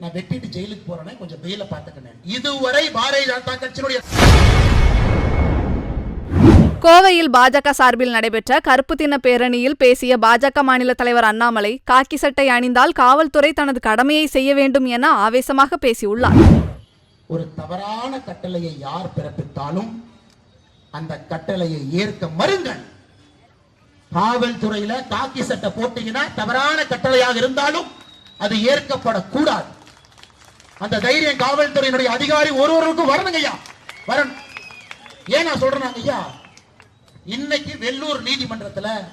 நான் வெட்டிட்டு ஜெயிலுக்கு போறேனே கொஞ்சம் வெயில பாத்துக்கினேன் இதுவரை பாரதிய ஜனதா கட்சியினுடைய கோவையில் பாஜக சார்பில் நடைபெற்ற கருப்பு தின பேரணியில் பேசிய பாஜக மாநில தலைவர் அண்ணாமலை காக்கி சட்டை அணிந்தால் காவல்துறை தனது கடமையை செய்ய வேண்டும் என ஆவேசமாக பேசியுள்ளார். ஒரு தவறான கட்டளையை யார் பிறப்பித்தாலும் அந்த கட்டளையை ஏற்க மறுங்கள். காவல்துறையில காக்கி சட்டை போட்டீங்கன்னா தவறான கட்டளையாக இருந்தாலும் அது ஏற்கப்படக்கூடாது. அந்த தைரியம் காவல்துறையினுடைய அதிகாரி ஒருவருக்கும் வரணுங்க ஐயா. வரணும். ஏன் நான் சொல்றேன் ஐயா? இன்னைக்கு வெள்ளூர் நீதிமன்றத்துல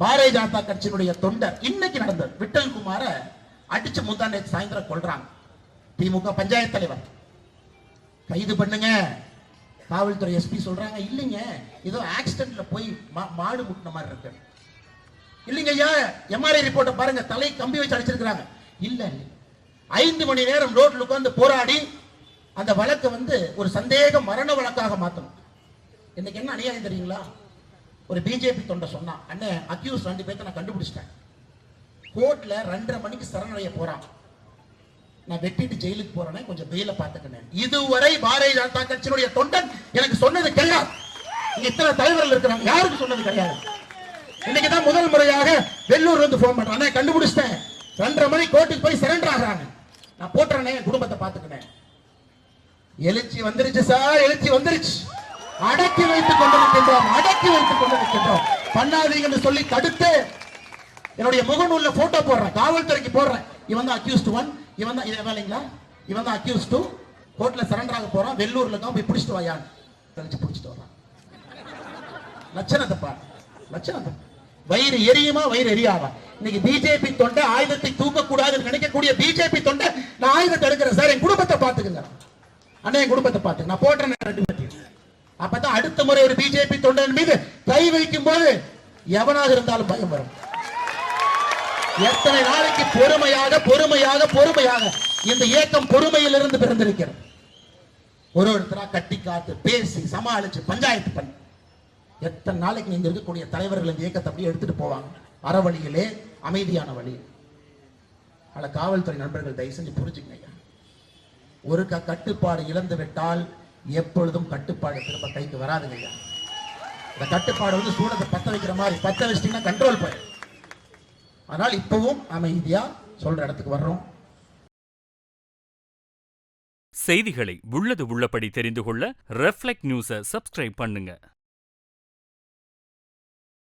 பாரதிய ஜனதா கட்சியினுடைய தொண்டர் இன்னைக்கு நடந்தது. விட்டல் குமார அடிச்சு முந்தா சாயந்தரம் கொள்றாங்க திமுக பஞ்சாயத்து தலைவர். கைது பண்ணுங்க. காவல்துறை எஸ்பி சொல்றாங்க இல்லைங்க ஏதோ ஆக்சிடென்ட்ல போய் மா- மாடு முட்டின மாதிரி இருக்கு. இல்லைங்க ஐயா எம்ஆர்ஐ ரிப்போர்ட்டை பாருங்க தலை கம்பி வச்சு அடிச்சிருக்கிறாங்க. இல்லை இல்ல. ஐந்து மணி நேரம் ரோட்டில் உட்கார்ந்து போராடி அந்த வழக்கை வந்து ஒரு சந்தேக மரண வழக்காக மாற்றணும் இன்னைக்கு என்ன அநியாயம் தெரியுங்களா? ஒரு பிஜேபி தொண்டை சொன்னான் அண்ணன் அக்யூஸ் ரெண்டு பேர்த்த நான் கண்டுபிடிச்சிட்டேன். கோர்ட்டில் ரெண்டரை மணிக்கு சரணடைய போறான். நான் வெட்டிட்டு ஜெயிலுக்கு போறேனே கொஞ்சம் வெயில பாத்துக்கினேன் இதுவரை பாரதிய ஜனதா கட்சியினுடைய தொண்டன் எனக்கு சொன்னது கிடையாது. இத்தனை தலைவர்கள் இருக்கிறாங்க யாருக்கு சொன்னது கிடையாது. இன்னைக்கு தான் முதல் முறையாக வெள்ளூர் வந்து போன் பண்றானே. கண்டுபிடிச்சிட்டேன். ரெண்டரை மணி கோர்ட்டுக்கு போய் சரண்டர் ஆகிறாங்க. நான் போட்டுறேனே என் குடும்பத்தை பார்த்துக்கினேன் எழுச்சி வந்துருச்சு சார் எழுச்சி வந்துருச்சு. அடக்கி வைத்துக் கொண்டிருக்கின்றோம் அடக்கி வைத்துக் கொண்டிருக்கின்றோம் பண்ணாதீங்கன்னு சொல்லி தடுத்து என்னுடைய முகநூல்ல போட்டோ போடுறேன் காவல்துறைக்கு போடுறேன். இவன் தான் அக்யூஸ்ட் ஒன் இவன் தான் இது வேலைங்களா இவன் தான் அக்யூஸ் டூ கோர்ட்ல சரண்டர் ஆக போறான் வெள்ளூர்ல தான் போய் பிடிச்சிட்டு வாயான் கழிச்சு பிடிச்சிட்டு வரான் லட்சணத்தை பாரு லட்சணத்தை. வயிறு எரியுமா வயிறு எரியாதா? இன்னைக்கு பிஜேபி தொண்டை ஆயுதத்தை தூக்கக்கூடாதுன்னு நினைக்கக்கூடிய பிஜேபி தொண்டை நான் ஆயுதத்தை எடுக்கிறேன் சார் என் குடும்பத்தை பார்த்துக்கல அண்ணா என் குடும்பத்தை பார்த்து. நான் போட்டேன் ரெண்டு பேர்த்தையும். அப்பதான் அடுத்த முறை ஒரு பிஜேபி தொண்டன் மீது கை வைக்கும் போது எவனாக இருந்தாலும் பயம் வரும். எத்தனை நாளைக்கு பொறுமையாக பொறுமையாக பொறுமையாக இந்த இயக்கம் பொறுமையிலிருந்து பிறந்திருக்கிறது. ஒரு ஒருத்தரா கட்டி காத்து பேசி சமாளிச்சு பஞ்சாயத்து பண்ணி. எத்தனை நாளைக்கு இங்க இருக்கக்கூடிய தலைவர்கள் இந்த இயக்கத்தை அப்படியே எடுத்துட்டு போவாங்க. அறவழியிலே அமைதியான வழி. பல காவல்துறை நண்பர்கள் தயவு செஞ்சு புரிஞ்சுக்கங்க ஐயா. ஒரு க கட்டுப்பாடு இழந்து விட்டால் எப்பொழுதும் கட்டுப்பாடு திரும்ப கைக்கு வராதுங்க ஐயா. இந்த கட்டுப்பாடு வந்து சூடத்தை பத்த வைக்கிற மாதிரி பத்த வச்சிட்டீங்கன்னா கண்ட்ரோல் போயிடும் அதனால் இப்பவும் அமைதியா சொல்ற இடத்துக்கு வர்றோம். செய்திகளை உள்ளது உள்ளபடி தெரிந்து கொள்ள ரெஃப்ளெக்ட் நியூஸை சப்ஸ்கிரைப் பண்ணுங்க.